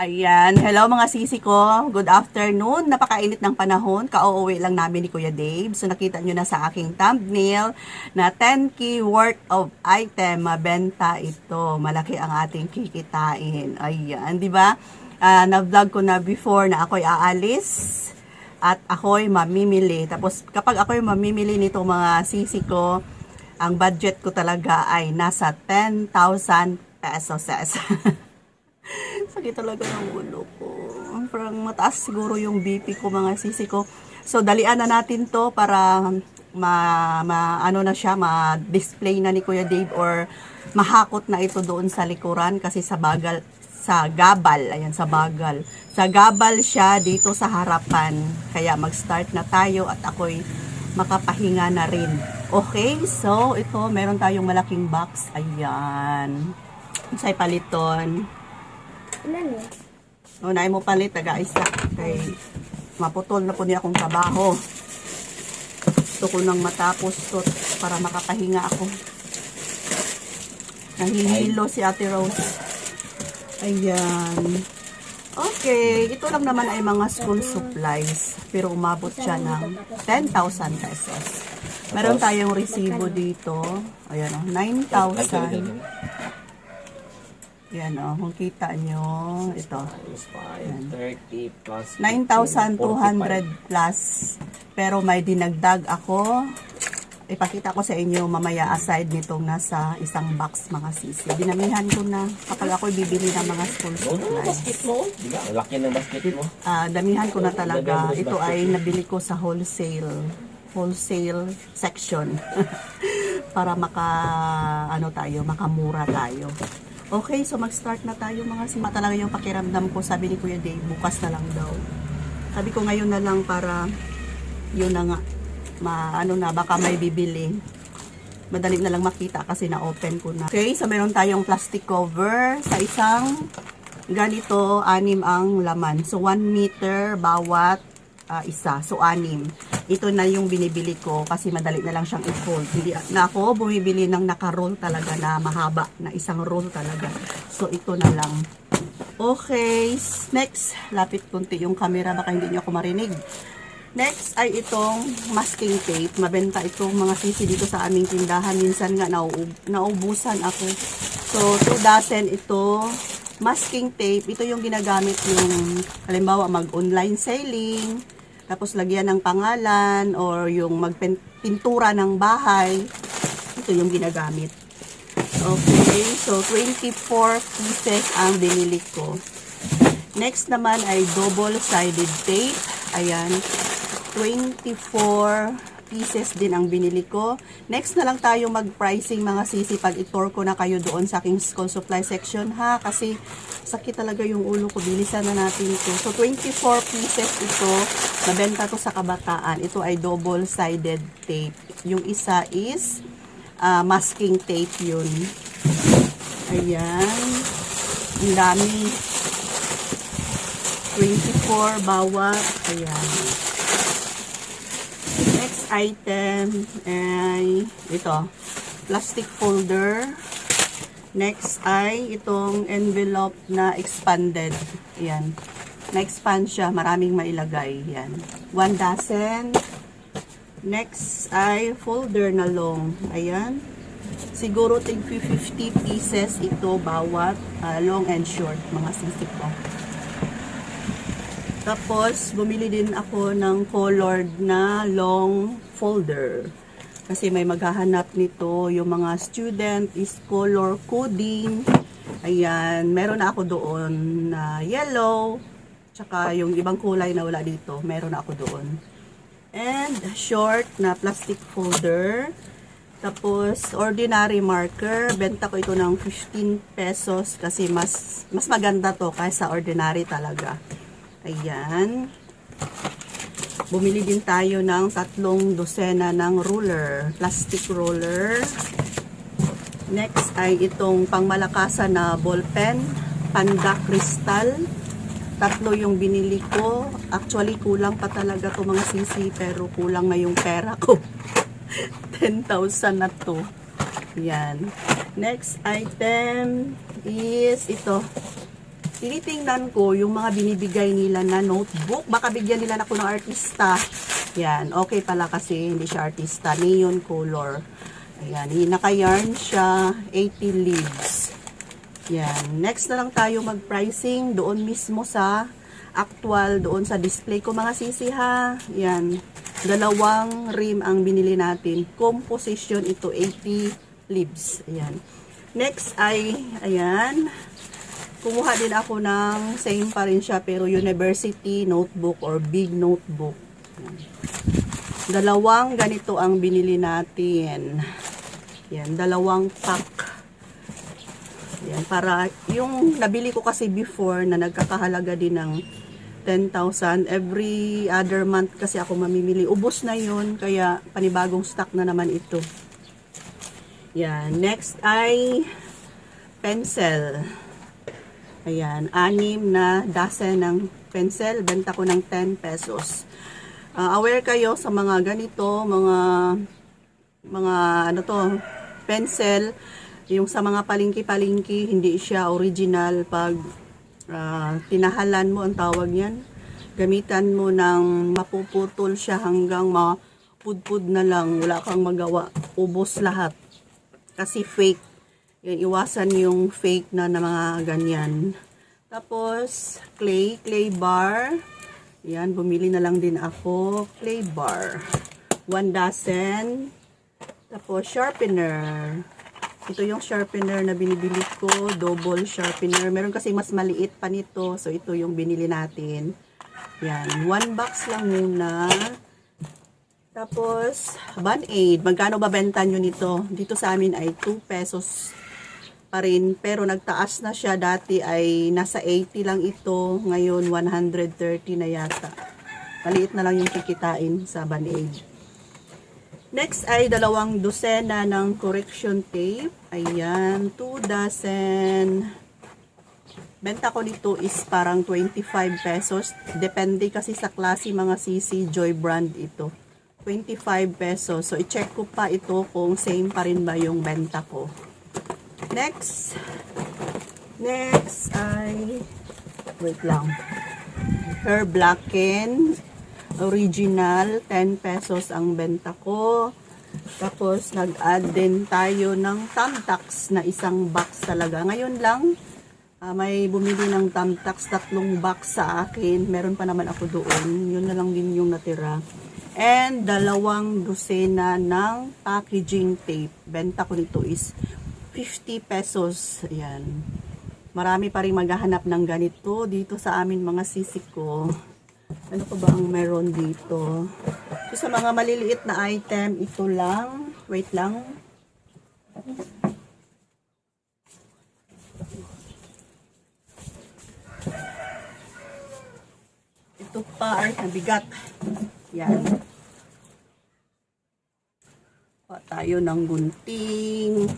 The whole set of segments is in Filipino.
Ayan. Hello mga sisi ko. Good afternoon. Napakainit ng panahon. Kauuwi lang namin ni Kuya Dave. So nakita nyo na sa aking thumbnail na 10k worth of item mabenta ito. Malaki ang ating kikitain. Ayan. di ba? Ah, na-vlog ko na before na ako'y aalis at ako'y mamimili. Tapos kapag ako'y mamimili nitong mga sisi ko, ang budget ko talaga ay nasa 10,000 pesos. Sakit talaga ng ulo ko. Parang mataas siguro yung BP ko, mga sisi ko. So, dalian na natin to para ma, ma ano na siya, ma-display na ni Kuya Dave or mahakot na ito doon sa likuran kasi sa bagal, sa gabal, ayan, sa bagal. Sa gabal siya dito sa harapan. Kaya mag-start na tayo at ako'y makapahinga na rin. Okay, so ito, meron tayong malaking box. Ayan. Sa paliton. Ilan eh? Unay mo palit, taga-isa. Kay maputol na po niya akong trabaho. Gusto ko nang matapos to para makapahinga ako. Nahihilo si Ate Rose. Ayan. Okay, ito lang naman ay mga school supplies. Pero umabot siya ng 10,000 pesos. Meron tayong resibo dito. Ayan o, 9,000. Yan o, kung kita nyo, ito. Plus 5, 30 plus 9,200 plus. Pero may dinagdag ako. Ipakita ko sa inyo mamaya aside nitong nasa isang box mga sisi. Dinamihan ko na kapag ako bibili ng mga school Oh, no, supplies. basket mo. Laki ng basket mo. Ah, damihan ko na talaga. Ito ay nabili ko sa wholesale wholesale section para maka ano tayo, makamura tayo. Okay, so mag-start na tayo mga sima talaga yung pakiramdam ko. Sabi ni Kuya Dave, bukas na lang daw. Sabi ko ngayon na lang para yun na nga ma ano na baka may bibili. Madali na lang makita kasi na-open ko na. Okay, so meron tayong plastic cover sa isang ganito, anim ang laman. So, 1 meter bawat ah, isa. So, anim. Ito na yung binibili ko kasi madali na lang siyang i-fold. Hindi na ako bumibili ng naka-roll talaga na mahaba na isang roll talaga. So, ito na lang. Okay, next. Lapit kunti yung camera baka hindi niyo ako marinig. Next ay itong masking tape. Mabenta itong mga sisi dito sa aming tindahan. Minsan nga nauub naubusan ako. So, 2 dozen ito masking tape. Ito yung ginagamit yung halimbawa mag-online selling. Tapos lagyan ng pangalan or yung magpintura ng bahay. Ito yung ginagamit. Okay, so 24 pieces ang binili ko. Next naman ay double-sided tape. Ayan, 24 pieces din ang binili ko. Next na lang tayo mag-pricing mga sisi pag itor ko na kayo doon sa aking school supply section ha. Kasi sakit talaga yung ulo ko. Bilisan na natin ito. So 24 pieces ito. Nabenta to sa kabataan. Ito ay double-sided tape. Yung isa is ah, masking tape yun. Ayan. Ang dami. 24 bawat. Ayan. Next item ay ito. Plastic folder. Next ay itong envelope na expanded. Ayan. Na-expand siya. Maraming mailagay. Ayan. One dozen. Next ay folder na long. Ayan. Siguro tig 50 pieces ito bawat ah, long and short mga sisip ko. Tapos, bumili din ako ng colored na long folder. Kasi may maghahanap nito yung mga student is color coding. Ayan, meron na ako doon na yellow. Tsaka yung ibang kulay na wala dito, meron ako doon. And short na plastic folder. Tapos, ordinary marker. Benta ko ito ng 15 pesos kasi mas mas maganda to kaysa ordinary talaga. Ayan. Bumili din tayo ng tatlong dosena ng ruler. Plastic roller. Next ay itong pangmalakasan na ballpen. Panda Crystal. Tatlo yung binili ko. Actually, kulang pa talaga to mga sisi pero kulang na yung pera ko. 10,000 na to. Yan. Next item is ito. tinitingnan ko yung mga binibigay nila na notebook. Baka bigyan nila ako ng artista. Yan, okay pala kasi hindi siya artista. Neon color. Ayan, naka-yarn siya, 80 leaves. Yan, next na lang tayo mag-pricing doon mismo sa actual, doon sa display ko mga sisi ha. Yan, dalawang rim ang binili natin. Composition ito, 80 leaves. Ayan. Next ay, ayan, kumuha din ako ng same pa rin siya pero university notebook or big notebook. Yan. Dalawang ganito ang binili natin. Yan, dalawang pack. Yan, para yung nabili ko kasi before na nagkakahalaga din ng 10,000 every other month kasi ako mamimili. Ubos na yun, kaya panibagong stock na naman ito. Yan, next ay pencil. Ayan, anim na dozen ng pencil. Benta ko ng 10 pesos. Ah, aware kayo sa mga ganito, mga mga ano to, pencil, yung sa mga palingki-palingki, hindi siya original pag ah, tinahalan mo ang tawag yan. Gamitan mo ng mapuputol siya hanggang mapudpud na lang, wala kang magawa, ubos lahat. Kasi fake. Yan, iwasan yung fake na, na mga ganyan. Tapos, clay, clay bar. Yan, bumili na lang din ako. Clay bar. One dozen. Tapos, sharpener. Ito yung sharpener na binibili ko. Double sharpener. Meron kasi mas maliit pa nito. So, ito yung binili natin. Yan. One box lang muna. Tapos, Band-Aid. Magkano ba benta nyo nito? Dito sa amin ay 2 pesos pa rin. Pero nagtaas na siya. Dati ay nasa 80 lang ito. Ngayon, 130 na yata. Maliit na lang yung kikitain sa Band-Aid. Next ay dalawang dosena ng correction tape. Ayan, 2 dozen. Benta ko nito is parang 25 pesos. Depende kasi sa klase mga CC Joy brand ito. 25 pesos. So, i-check ko pa ito kung same pa rin ba yung benta ko. Next. Next ay wait lang. Hair Blacken original 10 pesos ang benta ko. Tapos nag-add din tayo ng Tamtax na isang box talaga. Ngayon lang ah, may bumili ng Tamtax tatlong box sa akin. Meron pa naman ako doon. Yun na lang din yung natira. And dalawang dosena ng packaging tape. Benta ko nito is 50 pesos. Ayan. Marami pa rin maghahanap ng ganito dito sa amin mga sisik ko. Ano pa ba ang meron dito? So, sa mga maliliit na item, ito lang. Wait lang. Ito pa ay nabigat. Yan. Pa tayo ng gunting.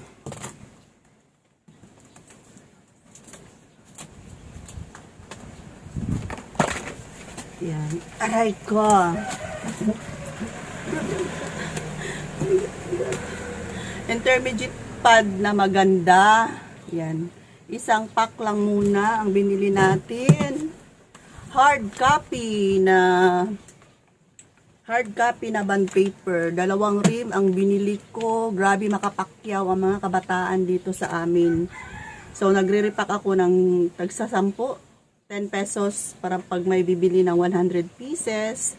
Yan. Aray ko. Intermediate pad na maganda. Yan. Isang pack lang muna ang binili natin. Hard copy na hard copy na bond paper. Dalawang rim ang binili ko. Grabe makapakyaw ang mga kabataan dito sa amin. So, nagre-repack ako ng tagsa 10 10 pesos para pag may bibili ng 100 pieces,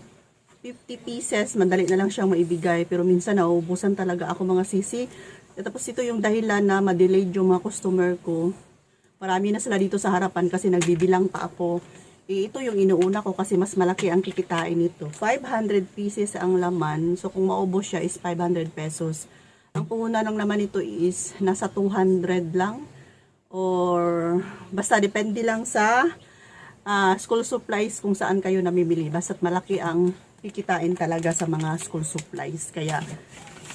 50 pieces, madali na lang siyang maibigay. Pero minsan nauubusan talaga ako mga sisi. Tapos ito yung dahilan na ma-delayed yung mga customer ko. Marami na sila dito sa harapan kasi nagbibilang pa ako. Eh, ito yung inuuna ko kasi mas malaki ang kikitain nito. 500 pieces ang laman. So kung maubos siya is 500 pesos. Ang punguna lang naman ito is nasa 200 lang. Or basta depende lang sa ah, school supplies kung saan kayo namimili. Basta't malaki ang kikitain talaga sa mga school supplies. Kaya,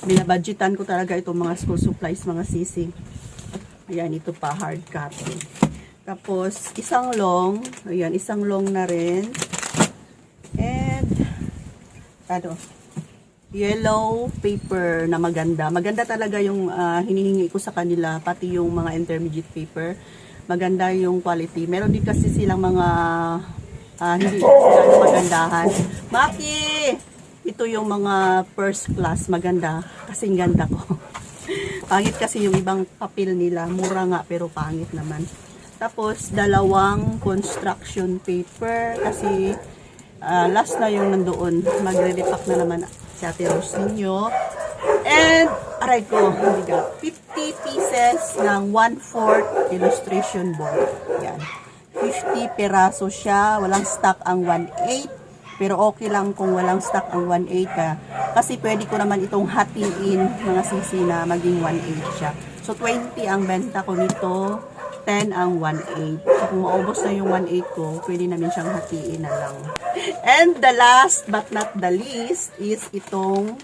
binabudgetan ko talaga itong mga school supplies, mga sisig. Ayan, ito pa, hard copy. Tapos, isang long. Ayan, isang long na rin. And, ano, yellow paper na maganda. Maganda talaga yung ah, hinihingi ko sa kanila, pati yung mga intermediate paper. Maganda yung quality. Meron din kasi silang mga ah, hindi sila magandahan. Maki! Ito yung mga first class maganda. Kasing ganda ko. pangit kasi yung ibang papel nila. Mura nga pero pangit naman. Tapos, dalawang construction paper kasi ah, last na yung nandoon. Magre-repack na naman si Ate Rose ninyo. And, aray ko, bigat. 50 pieces ng 1/4 illustration board. Yan. 50 peraso siya. Walang stock ang 1/8. Pero okay lang kung walang stock ang 1/8 ka. Kasi pwede ko naman itong hatiin mga sisi na maging 1/8 siya. So, 20 ang benta ko nito. 10 ang 1/8. So, kung maubos na yung 1/8 ko, pwede namin siyang hatiin na lang. And the last but not the least is itong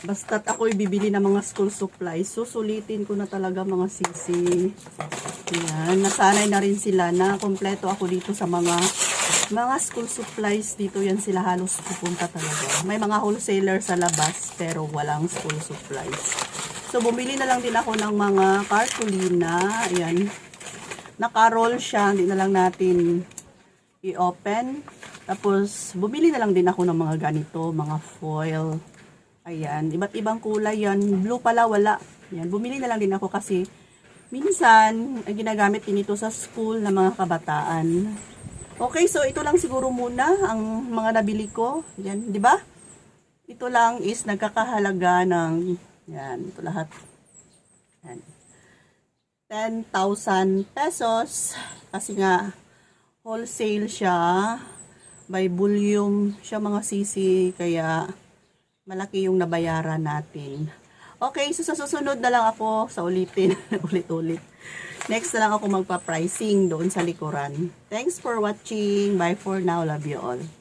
Basta't ako bibili ng mga school supplies, susulitin ko na talaga mga sisi. Yan, nasanay na rin sila na kompleto ako dito sa mga mga school supplies. Dito yan sila halos pupunta talaga. May mga wholesaler sa labas pero walang school supplies. So bumili na lang din ako ng mga cartolina. Ayan. Naka-roll siya, hindi na lang natin i-open. Tapos bumili na lang din ako ng mga ganito, mga foil. Ayan, iba't ibang kulay yan. Blue pala, wala. Ayan, bumili na lang din ako kasi minsan, ay ginagamit din ito sa school ng mga kabataan. Okay, so ito lang siguro muna ang mga nabili ko. Yan, di ba? Ito lang is nagkakahalaga ng, yan, ito lahat. Yan. 10,000 pesos. Kasi nga, wholesale siya. By volume siya mga sisi. Kaya, malaki yung nabayaran natin. Okay, so sa susunod na lang ako sa ulitin, ulit-ulit. Next na lang ako magpa-pricing doon sa likuran. Thanks for watching. Bye for now. Love you all.